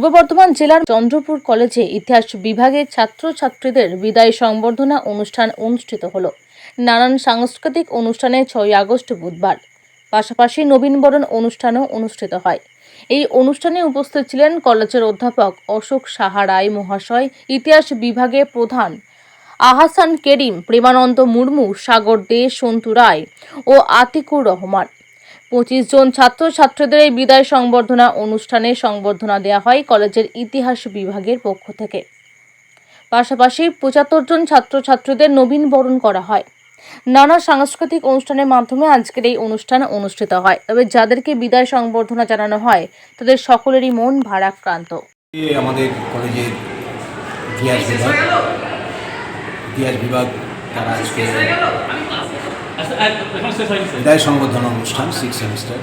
পূর্ব বর্ধমান জেলার চন্দ্রপুর কলেজে ইতিহাস বিভাগের ছাত্রছাত্রীদের বিদায় সংবর্ধনা অনুষ্ঠান অনুষ্ঠিত হল। নানান সাংস্কৃতিক অনুষ্ঠানে ছয় আগস্ট বুধবার। পাশাপাশি নবীনবরণ অনুষ্ঠানও অনুষ্ঠিত হয়। এই অনুষ্ঠানে উপস্থিত ছিলেন কলেজের অধ্যাপক অশোক সাহা রায় মহাশয়, ইতিহাস বিভাগের প্রধান আহাসান কেরিম, প্রেমানন্দ মুর্মু, সাগর দে, সন্তু রায় ও আতিকুর রহমান। পঁচিশ জন ছাত্রছাত্রীদের এই বিদায় সংবর্ধনা অনুষ্ঠানে সংবর্ধনা দেওয়া হয় কলেজের ইতিহাস বিভাগের পক্ষ থেকে। পাশাপাশি পঁচাত্তর জন ছাত্রছাত্রীদের নবীন বরণ করা হয়। নানা সাংস্কৃতিক অনুষ্ঠানের মাধ্যমে আজকের এই অনুষ্ঠান অনুষ্ঠিত হয়। তবে যাদেরকে বিদায় সংবর্ধনা জানানো হয়, তাদের সকলেরই মন ভারাক্রান্ত। আমাদের কলেজের ইতিহাস বিভাগ। ইতিহাস বিভাগ তারা আজকে বিদায় সংবর্ধনা অনুষ্ঠান সিক্স সেমিস্টার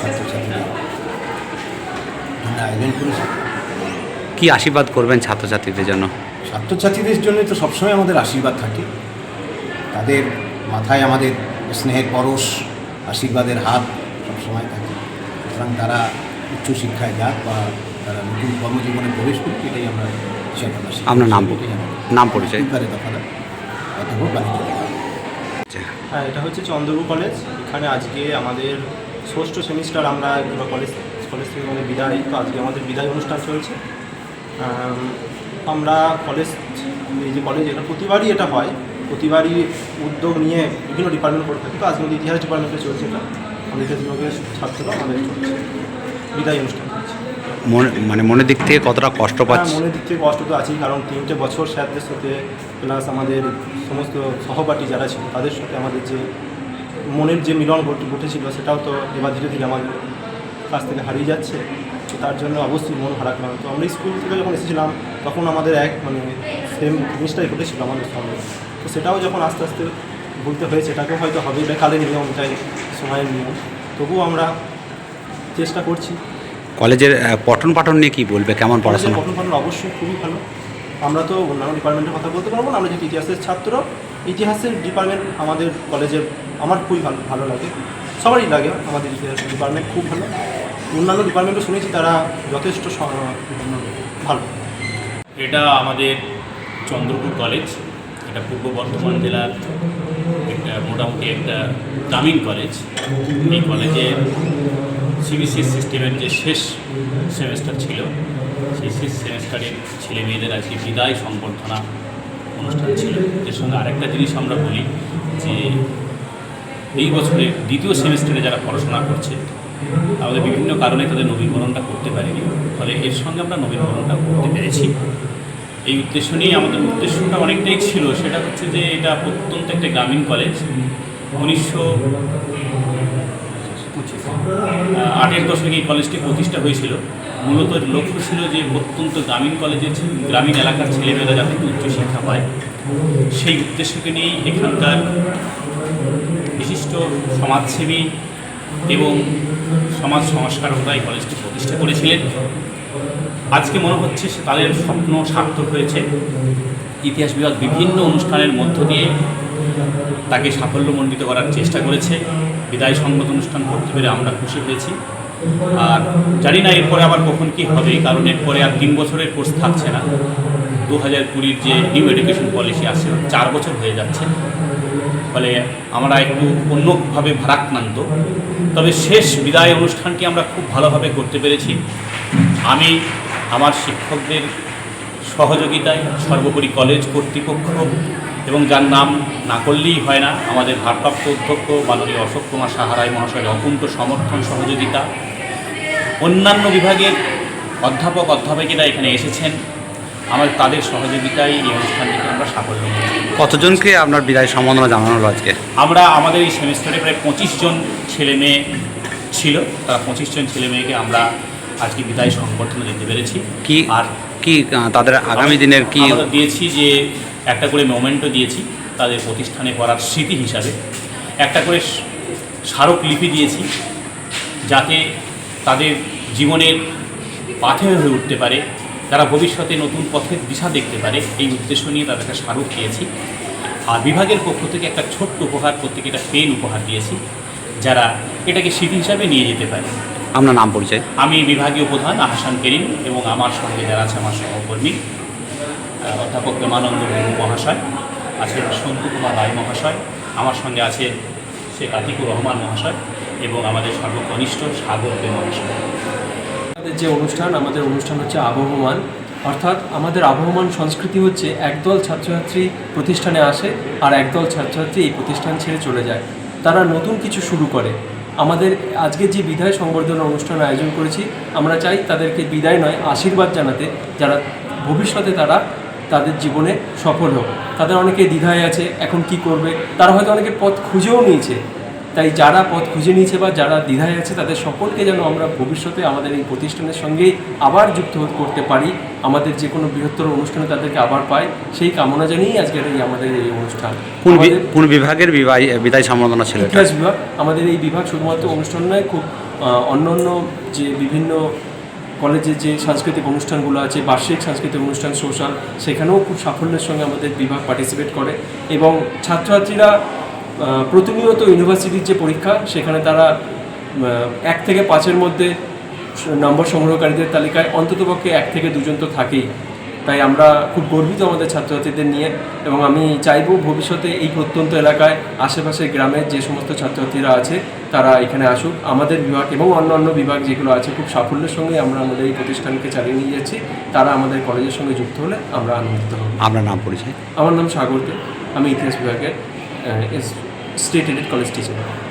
ছাত্রছাত্রীদের। জন্য আয়োজন করেছে। কি আশীর্বাদ করবেন ছাত্রছাত্রীদের জন্য? ছাত্রছাত্রীদের জন্য তো সবসময় আমাদের আশীর্বাদ থাকে। তাদের মাথায় আমাদের স্নেহের পরশ আশীর্বাদের হাত সবসময় থাকে। সুতরাং তারা উচ্চশিক্ষায় যাক বা তারা নতুন কর্মজীবনে প্রবেশ করুক এটাই আমরা। আপনার নাম এটাই আমরা- নাম পরিচয়। অধ্যাপক বাণিজ্য। হ্যাঁ এটা হচ্ছে চন্দ্রপুর কলেজ। এখানে আজকে আমাদের ষষ্ঠ সেমিস্টার আমরা কলেজ কলেজ থেকে আমাদের বিদায়, তো আজকে আমাদের বিদায় অনুষ্ঠান চলছে। আমরা কলেজ, এই যে কলেজ, এটা প্রতিবারই এটা হয়। প্রতিবারই উদ্যোগ নিয়ে বিভিন্ন ডিপার্টমেন্ট করে থাকি। তো আজকে আমাদের ইতিহাস ডিপার্টমেন্টে চলছে এটা। আমাদের ইতিহাস বিভাগের ছাত্ররা আমাদের বিদায় অনুষ্ঠান চলছে। মনে মানে মনের দিক থেকে কতটা কষ্ট হ্যাঁ, পাচ্ছে? মনের দিক থেকে কষ্ট তো আছেই কারণ তিনটে বছর স্যারদের সাথে প্লাস আমাদের সমস্ত সহপাঠী যারা ছিল তাদের সাথে আমাদের যে মনের যে মিলন ঘটে- ঘটেছিল সেটাও তো এবার ধীরে ধীরে আমাদের কাছ থেকে হারিয়ে যাচ্ছে। তো তার জন্য অবশ্যই মন হারাক্রান্ত তো আমরা স্কুল থেকে যখন এসেছিলাম তখন আমাদের এক মানে সেম জিনিসটাই ঘটেছিল আমাদের সঙ্গে। তো সেটাও যখন আস্তে আস্তে ভুলতে হয়েছে এটাকেও হয়তো হবে কালের নিয়ম এটাই সময়ের নিয়ম। তবুও আমরা চেষ্টা করছি। কলেজের পঠন পাঠন নিয়ে কি বলবে? কেমন পড়াশোনা? পঠন পাঠন অবশ্যই খুবই ভালো। আমরা তো অন্যান্য ডিপার্টমেন্টের কথা বলতে পারব না আমরা যেহেতু ইতিহাসের ছাত্র ইতিহাসের ডিপার্টমেন্ট আমাদের কলেজের আমার খুবই ভালো ভালো লাগে। সবারই লাগে আমাদের ইতিহাস ডিপার্টমেন্ট খুব ভালো। অন্যান্য ডিপার্টমেন্টও শুনেছি তারা যথেষ্ট ভালো। এটা আমাদের চন্দ্রপুর কলেজ এটা পূর্ব বর্ধমান জেলার একটা মোটামুটি একটা গ্রামীণ কলেজ। এই কলেজের সিবিসি সিস্টেমের যে শেষ সেমেস্টার ছিল, সেই শেষ সেমেস্টারের ছেলে মেয়েদের আজকে বিদায় সংবর্ধনা অনুষ্ঠান ছিল। এর সঙ্গে আরেকটা জিনিস আমরা বলি যে, এই বছরে দ্বিতীয় সেমিস্টারে যারা পড়াশোনা করছে আমাদের বিভিন্ন কারণে তাদের নবীকরণটা করতে পারিনি। ফলে এর সঙ্গে আমরা নবীকরণটা করতে পেরেছি। এই উদ্দেশ্য নিয়ে আমাদের উদ্দেশ্যটা অনেকটাই ছিল। সেটা হচ্ছে যে, এটা প্রত্যন্ত একটা গ্রামীণ কলেজ উনিশশো আটের দশকে এই কলেজটি প্রতিষ্ঠা হয়েছিল। মূলত লক্ষ্য ছিল যে অত্যন্ত গ্রামীণ কলেজের গ্রামীণ এলাকার ছেলেমেয়েরা যাতে উচ্চশিক্ষা পায়। সেই উদ্দেশ্যকে নিয়েই এখানকার বিশিষ্ট সমাজসেবী এবং সমাজ সংস্কারকরা এই কলেজটি প্রতিষ্ঠা করেছিলেন। আজকে মনে হচ্ছে তাদের স্বপ্ন সার্থক হয়েছে। ইতিহাস বিভাগ বিভিন্ন অনুষ্ঠানের মধ্য দিয়ে তাকে সাফল্যমণ্ডিত করার চেষ্টা করেছে। বিদায় সংবাদ অনুষ্ঠান করতে পেরে আমরা খুশি হয়েছি। আর জানি না এরপরে আবার কখন কি হবে কারণ এরপরে আর তিন বছরের কোর্স থাকছে না। দু হাজার কুড়ির যে নিউ এডুকেশন পলিসি আছে, চার বছর হয়ে যাচ্ছে। ফলে আমরা একটু অন্যভাবে ভারাক্রান্ত। তবে শেষ বিদায় অনুষ্ঠানটি আমরা খুব ভালোভাবে করতে পেরেছি। আমি আমার শিক্ষকদের সহযোগিতায় সর্বোপরি কলেজ কর্তৃপক্ষ এবং যার নাম না করলেই হয় না আমাদের ভারপ্রাপ্ত অধ্যক্ষ মাননীয় অশোক কুমার সাহারায় মহাশয়ের অকুণ্ঠ সমর্থন সহযোগিতা। অন্যান্য বিভাগের অধ্যাপক অধ্যাপকেরা এখানে এসেছেন। আমার তাদের সহযোগিতায় এই অনুষ্ঠানটিকে আমরা সাফল্য কতজনকে আপনার বিদায় সম্বন্ধনা জানানো হলো আজকে? আমরা আমাদের এই সেমিস্টারে প্রায় পঁচিশ জন ছেলে মেয়ে ছিল। তারা পঁচিশ জন ছেলে মেয়েকে আমরা আজকে বিদায় সংবর্ধনা দিতে পেরেছি। কি? আর কি তাদের আগামী দিনের কি দিয়েছি যে একটা করে মোমেন্টও দিয়েছি তাদের প্রতিষ্ঠানে করার স্মৃতি হিসাবে। একটা করে স্মারকলিপি দিয়েছি যাতে তাদের জীবনের পাথে হয়ে উঠতে পারে, তারা ভবিষ্যতে নতুন পথের দিশা দেখতে পারে, এই উদ্দেশ্য নিয়ে তাদেরকে স্মারক দিয়েছি। আর বিভাগের পক্ষ থেকে একটা ছোট্ট উপহার প্রত্যেকে একটা পেন উপহার দিয়েছি, যারা এটাকে স্মৃতি হিসাবে নিয়ে যেতে পারে। আপনার নাম পরিচয়। আমি বিভাগীয় প্রধান আহসান করিম এবং আমার সঙ্গে যারা আছে আমার সহকর্মী অধ্যাপক প্রেমানন্দ মুর্মু মহাশয় আছেন সন্তু কুমার রায় মহাশয় আমার সঙ্গে আছে শেখ আতিকুর রহমান মহাশয় এবং আমাদের সর্বকনিষ্ঠ সাগর দে মহাশয়। আমাদের যে অনুষ্ঠান আমাদের অনুষ্ঠান হচ্ছে আবহমান। অর্থাৎ আমাদের আবহমান সংস্কৃতি হচ্ছে একদল ছাত্রছাত্রী প্রতিষ্ঠানে আসে আর একদল ছাত্রছাত্রী এই প্রতিষ্ঠান ছেড়ে চলে যায়। তারা নতুন কিছু শুরু করে। আমাদের আজকে যে বিদায় সংবর্ধনা অনুষ্ঠান আয়োজন করেছি, আমরা চাই তাদেরকে বিদায় নয়, আশীর্বাদ জানাতে যারা ভবিষ্যতে তারা তাদের জীবনে সফল হোক। তাদের অনেকে দ্বিধায় আছে, এখন কি করবে? তারা হয়তো অনেকে পথ খুঁজেও নিয়েছে। তাই যারা পথ খুঁজে নিয়েছে বা যারা দ্বিধায় আছে তাদের সকলকে যেন আমরা ভবিষ্যতে আমাদের এই প্রতিষ্ঠানের সঙ্গে আবার যুক্ত করতে পারি। আমাদের যে কোনো বৃহত্তর অনুষ্ঠানে তাদেরকে আবার পাই। সেই কামনা জানিয়েই আজকের এই আমাদের এই অনুষ্ঠান। কোন বিভাগের বিদায় সম্বর্ধনা ছিল ইতিহাস বিভাগ। আমাদের এই বিভাগ শুধুমাত্র অনুষ্ঠান নয় খুব অন্য অন্য যে বিভিন্ন কলেজে যে সাংস্কৃতিক অনুষ্ঠানগুলো আছে বার্ষিক সাংস্কৃতিক অনুষ্ঠান সোশ্যাল সেখানেও খুব সাফল্যের সঙ্গে আমাদের বিভাগ পার্টিসিপেট করে। এবং ছাত্রছাত্রীরা প্রতিনিয়ত ইউনিভার্সিটির যে পরীক্ষা সেখানে তারা এক থেকে পাঁচের মধ্যে নম্বর সংগ্রহকারীদের তালিকায় অন্ততপক্ষে এক থেকে দুজন তো থাকেই। তাই আমরা খুব গর্বিত আমাদের ছাত্রছাত্রীদের নিয়ে এবং আমি চাইব ভবিষ্যতে এই প্রত্যন্ত এলাকায় আশেপাশের গ্রামের যে সমস্ত ছাত্রছাত্রীরা আছে তারা এখানে আসুক। আমাদের বিভাগ এবং অন্যান্য বিভাগ যেগুলো আছে খুব সাফল্যের সঙ্গে আমরা আমাদের এই প্রতিষ্ঠানকে চালিয়ে নিয়ে যাচ্ছি। তারা আমাদের কলেজের সঙ্গে যুক্ত হলে আমরা আনন্দিত হব। আপনার নাম পরিচয়? আমার নাম সাগর দে। আমি ইতিহাস বিভাগের state elite college teacher